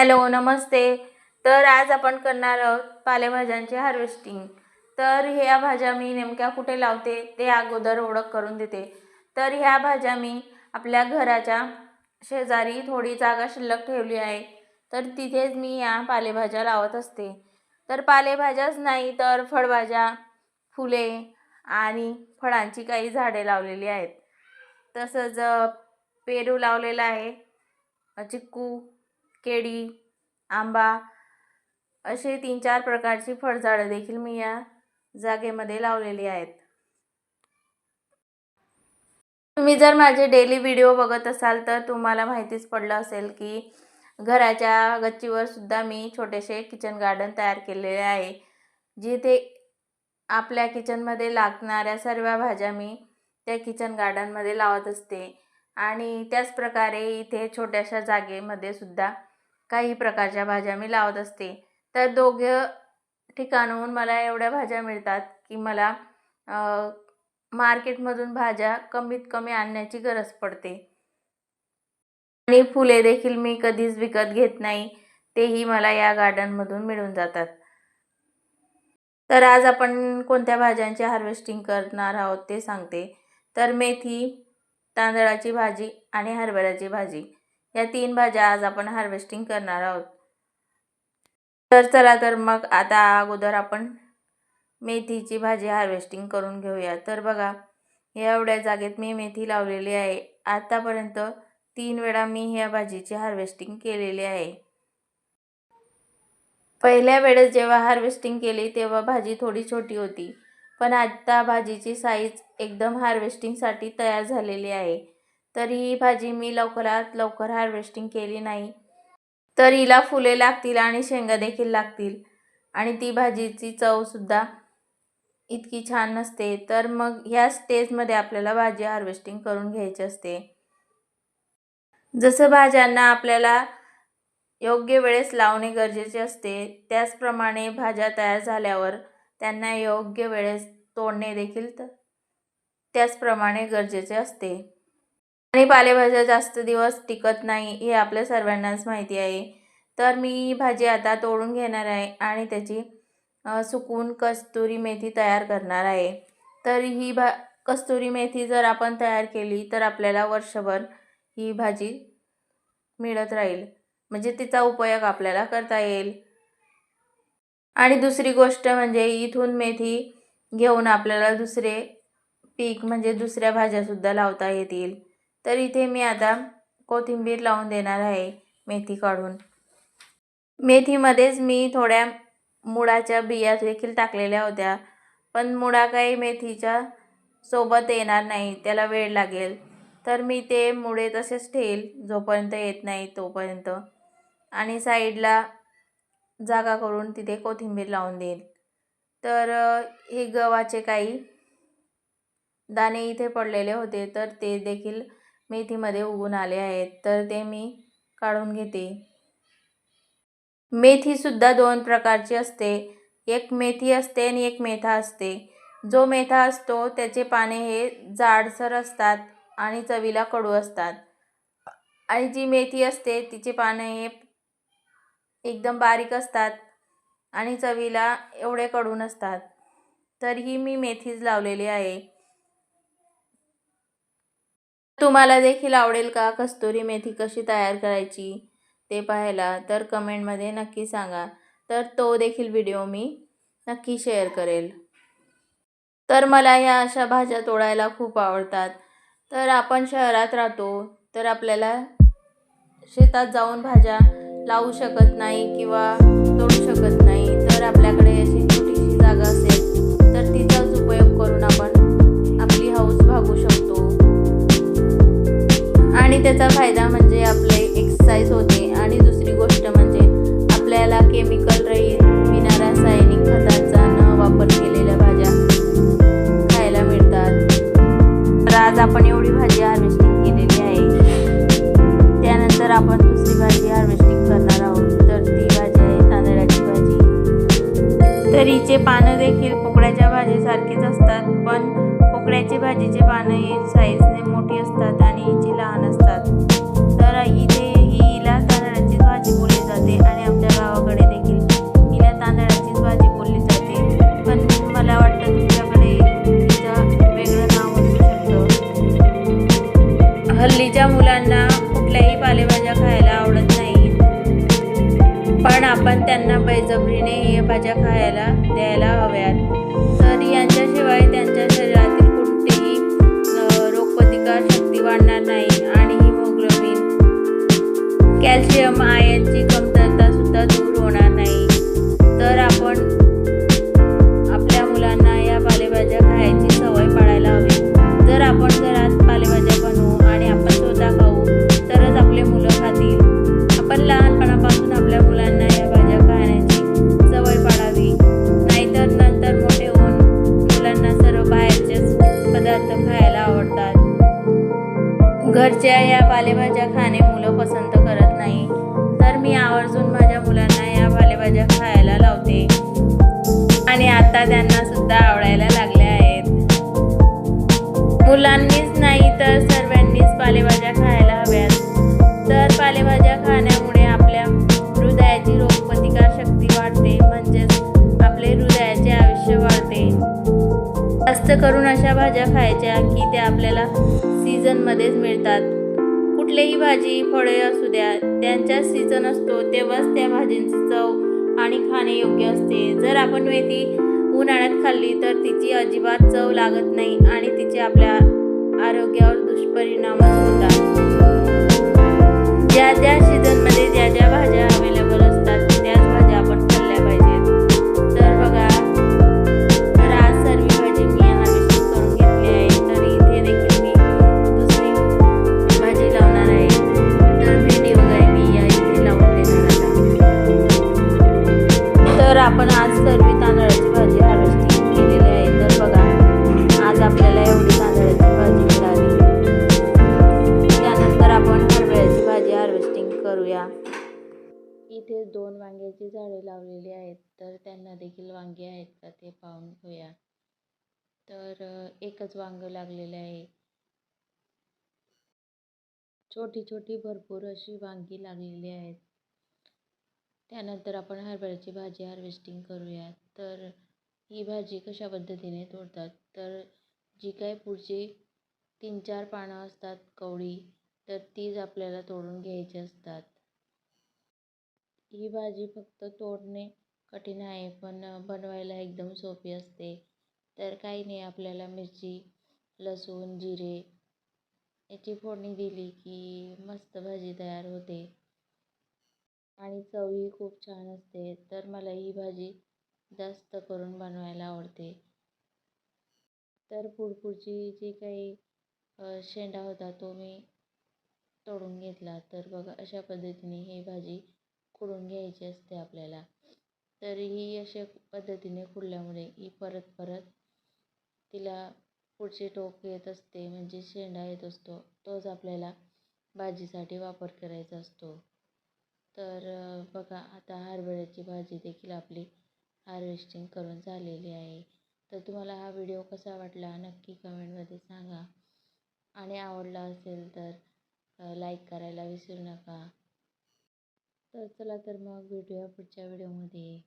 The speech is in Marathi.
हॅलो नमस्ते. तर आज आपण करणार आहोत पालेभाज्यांचे हार्वेस्टिंग तर ह्या भाज्या मी नेमक्या कुठे लावते ते अगोदर ओळख करून देते. तर ह्या भाज्या मी आपल्या घराच्या शेजारी थोडी जागा शिल्लक ठेवली आहे. तर तिथेच मी या पालेभाज्या लावत असते. तर पालेभाज्याच नाही तर फळभाज्या फुले आणि फळांची काही झाडे लावलेली आहेत. तसंच पेरू लावलेला आहे चिक्कू केळी आंबा असे तीन चार प्रकारची फळझाडं देखील मी या जागेमध्ये लावलेली आहेत. तुम्ही जर माझे डेली व्हिडिओ बघत असाल तर तुम्हाला माहितीच पडलं असेल की घराच्या गच्चीवर सुद्धा मी छोटेसे किचन गार्डन तयार केलेले आहे. जिथे आपल्या किचनमध्ये लागणाऱ्या सर्व भाज्या मी त्या किचन गार्डनमध्ये लावत असते. आणि त्याच प्रकारे इथे छोट्याशा जागेमध्ये सुद्धा काही प्रकारच्या भाज्या मी लावत असते. तर दोघं ठिकाणहून मला एवढ्या भाज्या मिळतात की मला मार्केटमधून भाज्या कमीत कमी आणण्याची गरज पडते. आणि फुले देखील मी कधीच विकत घेत नाही तेही मला या गार्डनमधून मिळून जातात. तर आज आपण कोणत्या भाज्यांचे हार्वेस्टिंग करणार आहोत ते सांगते. तर मेथी तांदळाची भाजी आणि हरभऱ्याची भाजी. या तीन भाज्या आज आपण हार्वेस्टिंग करणार आहोत. तर चला तर मग आता अगोदर आपण मेथीची भाजी हार्वेस्टिंग करून घेऊया. तर बघा एवढ्या जागेत मी मेथी लावलेली आहे. आतापर्यंत तीन वेळा मी ह्या भाजीची हार्वेस्टिंग केलेली आहे. पहिल्या वेळेस जेव्हा हार्वेस्टिंग केली तेव्हा भाजी थोडी छोटी होती. पण आता भाजीची साईज एकदम हार्वेस्टिंगसाठी तयार झालेली आहे. तर ही भाजी मी लवकरात लवकर हार्वेस्टिंग केली नाही. तर हिला फुले लागतील आणि शेंगा देखील लागतील. आणि ती भाजीची चवसुद्धा इतकी छान नसते. तर मग ह्या स्टेजमध्ये आपल्याला भाजी हार्वेस्टिंग करून घ्यायची असते. जसं भाज्यांना आपल्याला योग्य वेळेस लावणे गरजेचे असते त्याचप्रमाणे भाज्या तयार झाल्यावर त्यांना योग्य वेळेस तोडणे देखील त- त्याचप्रमाणे गरजेचे असते. आणि पालेभाज्या जास्त दिवस टिकत नाही हे आपल्या सर्वांनाच माहिती आहे. तर मी भाजी आता तोडून घेणार आहे आणि त्याची सुकून कस्तुरी मेथी तयार करणार आहे. तर ही भा कस्तुरी मेथी जर आपण तयार केली तर आपल्याला वर्षभर ही भाजी मिळत राहील. म्हणजे तिचा उपयोग आपल्याला करता येईल. आणि दुसरी गोष्ट म्हणजे इथून मेथी घेऊन आपल्याला दुसरे पीक म्हणजे दुसऱ्या भाज्यासुद्धा लावता येतील. तर इथे मी आता कोथिंबीर लावून देणार आहे मेथी काढून मेथीमध्येच मी थोड्या मुळाच्या बिया देखील टाकलेल्या होत्या पण मुळा काही मेथीच्या सोबत येणार नाही त्याला वेळ लागेल. तर मी ते मुळे तसेच ठेईल जोपर्यंत येत नाही तोपर्यंत. आणि साईडला जागा करून तिथे कोथिंबीर लावून देईल. तर हे गव्हाचे काही दाणे इथे पडलेले होते तर ते देखील मेथीमध्ये उगून आले आहेत तर ते मी काढून घेते. मेथीसुद्धा दोन प्रकारची असते. एक मेथी असते आणि एक मेथा असते. जो मेथा असतो त्याचे पाने हे जाडसर असतात आणि चवीला कडू असतात. आणि जी मेथी असते तिचे पाने हे एकदम बारीक असतात आणि चवीला एवढे कडू नसतात. तर ही मी मेथीच लावलेली आहे. तुम्हाला देखील आवडेल का? कस्तुरी मेथी कशी तयार करायची? ते पाहायला. तर कमेंटमध्ये नक्की सांगा. तर तो देखील व्हिडिओ मी नक्की शेअर करेल. तर मला ह्या अशा भाज्या तोडायला खूप आवडतात. तर आपण शहरात राहतो तर आपल्याला शेतात जाऊन भाज्या लावू शकत नाही किंवा तोडू शकत नाही. आणि त्याचा फायदा म्हणजे आपले एक्सरसाइज होते आणि दुसरी गोष्ट म्हणजे आपल्याला केमिकल रहित विना रासायनिक खतांचा न वापर केलेल्या भाज्या खायला मिळतात. तर आज आपण एवढी भाजी हार्वेस्टिंग केलेली आहे. त्यानंतर आपण दुसरी भाजी हार्वेस्टिंग करणार आहोत. तर ती भाजी आहे तांदळाची भाजी. तर हिचे पानं देखील पोकळ्याच्या भाजीसारखेच असतात पण पोकळ्याची भाजीचे पानं हे साईजने आपण त्यांना बैजबरीने हे भाज्या खायला द्यायला हव्यात. तर यांच्याशिवाय त्यांच्या शरीरातील कोणतेही रोगप्रतिकार शक्ती वाढणार नाही. आणि हिमोग्लोबिन कॅल्शियम आयनची घरच्या या पालेभाज्या खाणे मुलं पसंत करत नाही तर मी आवर्जून माझ्या मुलांना या पालेभाज्या खायला लावते. आणि आता त्यांना सुद्धा आवडायला लागल्या आहेत. मुलांनी करून अशा भाज्या खायच्या की त्या आपल्याला सीझनमध्येच मिळतात. कुठलेही भाजी फळे असू द्या त्यांचा सीझन असतो तेव्हाच त्या भाजींची चव आणि खाणे योग्य असते. जर आपण मेथी उन्हाळ्यात खाल्ली तर तिची अजिबात चव लागत नाही आणि तिचे आपल्या आरोग्यावर दुष्परिणामच करूया. इथे दोन वांग्याची झाडे लावलेली आहेत तर त्यांना देखील वांगी आहेत का ते पाहून घेऊया. तर एकच वांग लागलेलं आहे. छोटी छोटी भरपूर अशी वांगी लागलेली आहेत. त्यानंतर आपण हरभऱ्याची भाजी हार्वेस्टिंग करूया. तर ही भाजी कशा पद्धतीने तोडतात? तर जी काय पुढची तीन चार पानं असतात कवळी तर तीच आपल्याला तोडून घ्यायची असतात. ही भाजी फक्त तोडणे कठीण आहे पण बनवायला एकदम सोपी असते. तर काही नाही आपल्याला मिरची लसूण जिरे याची फोडणी दिली की मस्त भाजी तयार होते. आणि चवही खूप छान असते तर मला ही भाजी जास्त करून बनवायला आवडते. तर पुरपूरची जी काही शेंडा होता तो मी तोडून घेतला तर बघा अशा पद्धतीने ही भाजी खुडून घ्यायची असते आपल्याला. तर ही अशा पद्धतीने खुडल्यामुळे ही परत परत तिला पुढचे टोक येत असते म्हणजे शेंडा येत असतो. तोच आपल्याला भाजीसाठी वापर करायचा असतो. तर बघा आता हरभऱ्याची भाजी देखील आपली हार्वेस्टिंग करून झालेली आहे. तर तुम्हाला हा व्हिडिओ कसा वाटला नक्की कमेंटमध्ये सांगा. आणि आवडला असेल तर लाईक करायला विसरू नका. तर चला तर मग भेटूया पुढच्या व्हिडिओमध्ये